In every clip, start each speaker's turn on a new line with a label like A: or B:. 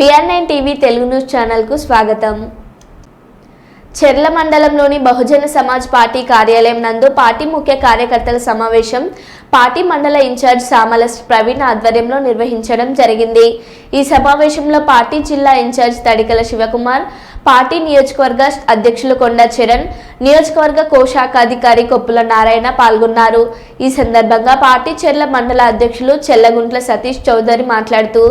A: BR nine TV Telugu news ఛానల్కు స్వాగతం. చెర్ల మండలంలోని బహుజన సమాజ్ పార్టీ కార్యాలయం నందు పార్టీ ముఖ్య కార్యకర్తల సమావేశం పార్టీ మండల ఇన్ఛార్జ్ సామల ప్రవీణ్ ఆధ్వర్యంలో నిర్వహించడం జరిగింది. ఈ సమావేశంలో పార్టీ జిల్లా ఇన్ఛార్జ్ తడికల శివకుమార్ పార్టీ నియోజకవర్గ అధ్యక్షులు కొండ చరణ్ నియోజకవర్గ కోశాఖాధికారి కొప్పుల నారాయణ పాల్గొన్నారు. ఈ సందర్భంగా పార్టీ చెర్ల మండల అధ్యక్షులు చెల్లగుంట్ల సతీష్ చౌదరి మాట్లాడుతూ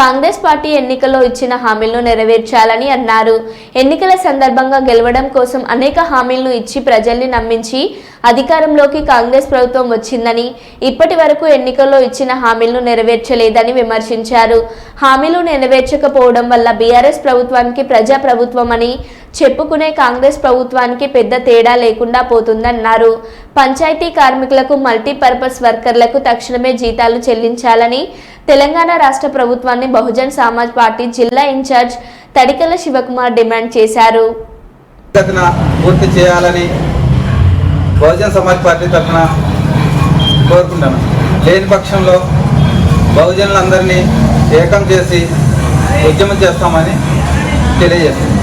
A: కాంగ్రెస్ పార్టీ ఎన్నికల్లో ఇచ్చిన హామీలను నెరవేర్చాలని అన్నారు. ఎన్నికల సందర్భంగా గెలవడం కోసం అనేక హామీలను ఇచ్చి ప్రజల్ని నమ్మించి అధికారంలోకి కాంగ్రెస్ ప్రభుత్వం వచ్చిందని ఇప్పటి వరకు ఎన్నికల్లో ఇచ్చిన హామీలను నెరవేర్చలేదని విమర్శించారు. హామీలు నెరవేర్చకపోవడం వల్ల బీఆర్ఎస్ ప్రభుత్వానికి ప్రజా ప్రభుత్వం అని చెప్పుకునే కాంగ్రెస్ ప్రభుత్వానికి పెద్ద తేడా లేకుండా పోతుందన్నారు. పంచాయతీ కార్మికులకు మల్టీపర్పస్ వర్కర్లకు తక్షణమే జీతాలు చెల్లించాలని తెలంగాణ రాష్ట్ర ప్రభుత్వాన్ని బహుజన్ సమాజ్ పార్టీ జిల్లా in charge Thadikala Shivakumar demand చేశారు.
B: పూర్తి చేయాలని బహుజన సమాజ్ పార్టీ తరఫున కోరుకుంటాను. లేని పక్షంలో బహుజనులందరినీ ఏకం చేసి ఉద్యమం చేస్తామని తెలియజేస్తుంది